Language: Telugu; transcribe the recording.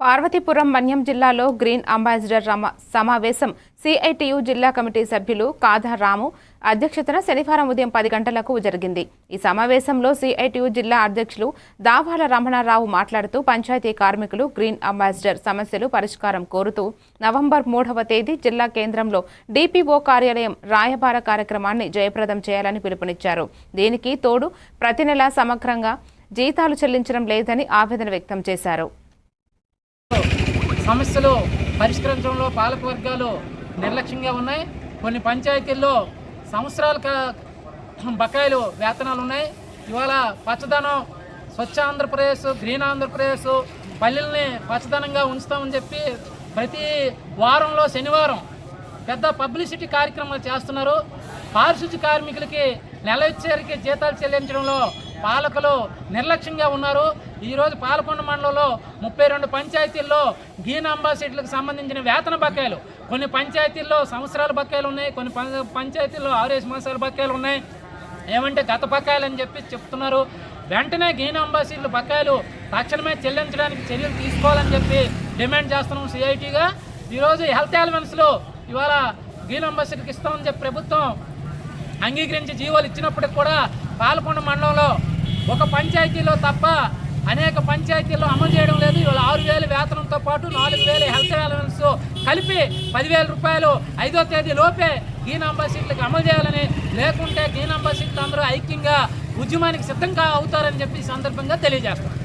పార్వతీపురం మన్యం జిల్లాలో గ్రీన్ అంబాసిడర్ సమావేశం సిఐటియు జిల్లా కమిటీ సభ్యులు కాదా రాము అధ్యక్షతన శనివారం ఉదయం పది గంటలకు జరిగింది. ఈ సమావేశంలో సిఐటియు జిల్లా అధ్యక్షులు దావాల రమణారావు మాట్లాడుతూ పంచాయతీ కార్మికులు గ్రీన్ అంబాసిడర్ సమస్యలు పరిష్కారం కోరుతూ నవంబర్ మూడవ తేదీ జిల్లా కేంద్రంలో డిపిఓ కార్యాలయం రాయబార కార్యక్రమాన్ని జయప్రదం చేయాలని పిలుపునిచ్చారు. దీనికి తోడు ప్రతి నెలా సమగ్రంగా జీతాలు చెల్లించడం లేదని ఆవేదన వ్యక్తం చేశారు. సమస్యలు పరిష్కరించడంలో పాలక వర్గాలు నిర్లక్ష్యంగా ఉన్నాయి. కొన్ని పంచాయతీల్లో సంవత్సరాల క- బకాయిలు వేతనాలు ఉన్నాయి. ఇవాళ పచ్చదనం స్వచ్ఛ ఆంధ్రప్రదేశ్ గ్రీన్ ఆంధ్రప్రదేశ్ పల్లెల్ని పచ్చదనంగా ఉంచుతామని చెప్పి ప్రతి వారంలో శనివారం పెద్ద పబ్లిసిటీ కార్యక్రమాలు చేస్తున్నారు. పారిశుద్ధ్య కార్మికులకి నెల ఇచ్చేరికి జీతాలు చెల్లించడంలో పాలకులు నిర్లక్ష్యంగా ఉన్నారు. ఈరోజు పాలకొండ మండలంలో ముప్పై రెండు పంచాయతీల్లో గ్రీన్ అంబాసిడర్లకు సంబంధించిన వేతన బకాయిలు కొన్ని పంచాయతీల్లో సంవత్సరాల బకాయిలు ఉన్నాయి కొన్ని పంచాయతీల్లో ఆరేసి మాసాల బకాయిలు ఉన్నాయి. ఏమంటే గత బకాయిలు అని చెప్పి చెప్తున్నారు. వెంటనే గీన్ అంబాసిడర్ల బకాయిలు తక్షణమే చెల్లించడానికి చర్యలు తీసుకోవాలని చెప్పి డిమాండ్ చేస్తున్నాం సిఐటిగా. ఈరోజు హెల్త్ ఎలిమెంట్స్లో ఇవాళ గీన్ అంబాసిడర్కి ఇస్తామని చెప్పి ప్రభుత్వం అంగీకరించి జీవోలు ఇచ్చినప్పటికి కూడా పాలకొండ మండలంలో ఒక పంచాయతీలో తప్ప అనేక పంచాయతీల్లో అమలు చేయడం లేదు. ఇవాళ ఆరు వేల వేతనంతో పాటు నాలుగు వేలు హెల్త్ అలవెన్స్ కలిపి పదివేల రూపాయలు ఐదో తేదీ లోపే ఈ నంబర్ సీట్లకు అమలు చేయాలని లేకుంటే ఈ నంబర్ సీట్లు అందరూ ఐక్యంగా ఉద్యమానికి సిద్ధంగా అవుతారని చెప్పి సందర్భంగా తెలియజేస్తాం